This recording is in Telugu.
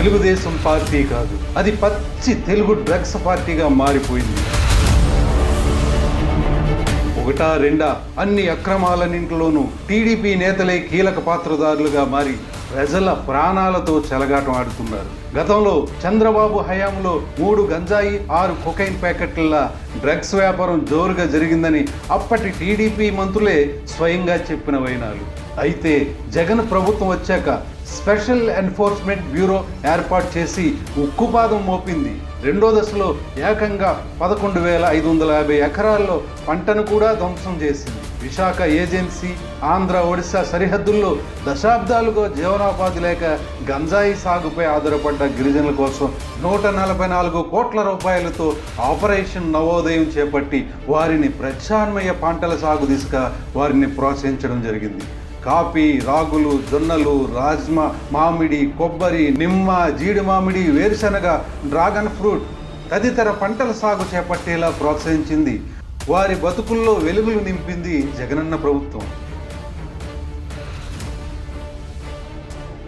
తెలుగుదేశం పార్టీ కాదు. అది పచ్చి తెలుగు డ్రగ్స్ పార్టీగా మారిపోయింది. ఒకటా రెండా అన్ని అక్రమాలన్నింటిలోనూ టీడీపీ నేతలే కీలక పాత్రదారులుగా మారి ప్రజల ప్రాణాలతో చెలగాటం ఆడుతున్నారు. గతంలో చంద్రబాబు హయాంలో మూడు గంజాయి ఆరు కొకైన్ ప్యాకెట్ల డ్రగ్స్ వ్యాపారం జోరుగా జరిగిందని అప్పటి టీడీపీ మంత్రులే స్వయంగా చెప్పిన వైనాలు. అయితే జగన్ ప్రభుత్వం వచ్చాక స్పెషల్ ఎన్ఫోర్స్మెంట్ బ్యూరో ఏర్పాటు చేసి ఉక్కుపాదం మోపింది. రెండో దశలో ఏకంగా పదకొండు వేల ఐదు వందల యాభై ఎకరాల్లో పంటను కూడా ధ్వంసం చేసింది. విశాఖ ఏజెన్సీ ఆంధ్ర ఒడిశా సరిహద్దుల్లో దశాబ్దాలుగా జీవనోపాధి లేక గంజాయి సాగుపై ఆధారపడ్డ గిరిజనుల కోసం నూట నలభై నాలుగు కోట్ల రూపాయలతో ఆపరేషన్ నవోదయం చేపట్టి వారిని ప్రత్యామ్నాయ పంటల సాగు దిశగా వారిని ప్రోత్సహించడం జరిగింది. కాఫీ రాగులు జొన్నలు రాజ్మా మామిడి కొబ్బరి నిమ్మ జీడి మామిడి వేరుశనగ డ్రాగన్ ఫ్రూట్ తదితర పంటల సాగు చేపట్టేలా ప్రోత్సహించింది. వారి బతుకుల్లో వెలుగులు నింపింది జగనన్న ప్రభుత్వం.